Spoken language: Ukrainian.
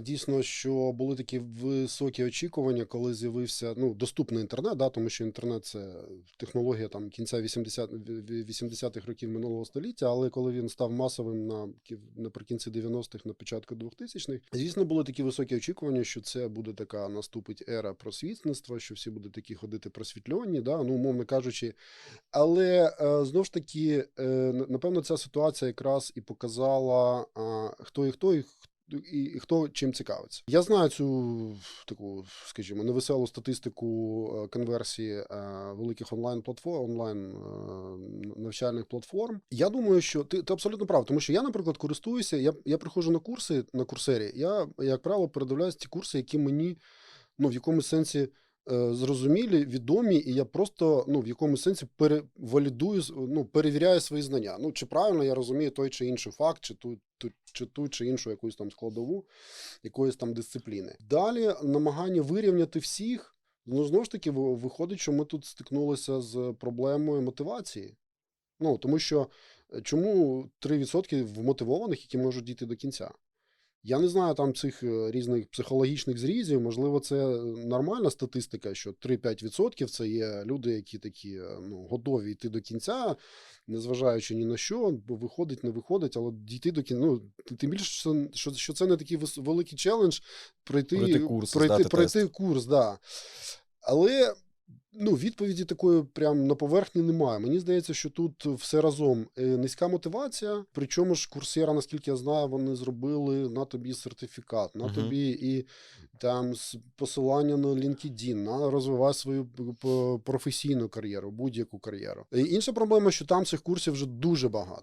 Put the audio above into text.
Дійсно, що були такі високі очікування, коли з'явився ну, доступний інтернет, да, тому що інтернет це технологія там кінця 80, ві- 80-х років минулого століття, але коли він став масовим на кі- наприкінці 90-х, на початку 2000-х, звісно, були такі високі очікування, що це буде така наступить ера просвітництва, що всі будуть такі ходити просвітльонні, да, ну, умовно кажучи. Але е, знову ж таки, е, напевно, ця ситуація якраз і показала, хто і хто, і і, і хто чим цікавиться. Я знаю цю таку, скажімо, невеселу статистику е, конверсії е, великих онлайн платформ, онлайн е, навчальних платформ. Я думаю, що ти, ти абсолютно прав, тому що я, наприклад, користуюся. Я, я приходжу на курси на курсері. Я, як правило, передивляюсь ті курси, які мені ну в якомусь сенсі. Е, Зрозумілі, відомі, і я просто ну в якомусь сенсі перевалідую, ну перевіряю свої знання. Ну чи правильно я розумію той чи інший факт, чи ту, ту чи ту чи іншу якусь там складову якоїсь там дисципліни. Далі намагання вирівняти всіх. Ну знову ж таки, виходить, що ми тут стикнулися з проблемою мотивації. Ну тому що е, чому 3% вмотивованих, які можуть дійти до кінця? Я не знаю там цих е, різних психологічних зрізів. Можливо, це нормальна статистика, що 3-5% це є люди, які такі е, ну, готові йти до кінця, незважаючи ні на що, бо виходить, не виходить, але дійти до кінця. Ну, тим більше, що, що це не такий великий челендж пройти, Пройти курс, пройти, пройти курс, да. Але ну, відповіді такої прям на поверхні немає. Мені здається, що тут все разом Е, низька мотивація. Причому ж курсера, наскільки я знаю, вони зробили на тобі сертифікат, на Мгм. тобі і там посилання на LinkedIn, на розвивай свою професійну кар'єру, будь-яку кар'єру. І інша проблема, що там цих курсів вже дуже багато.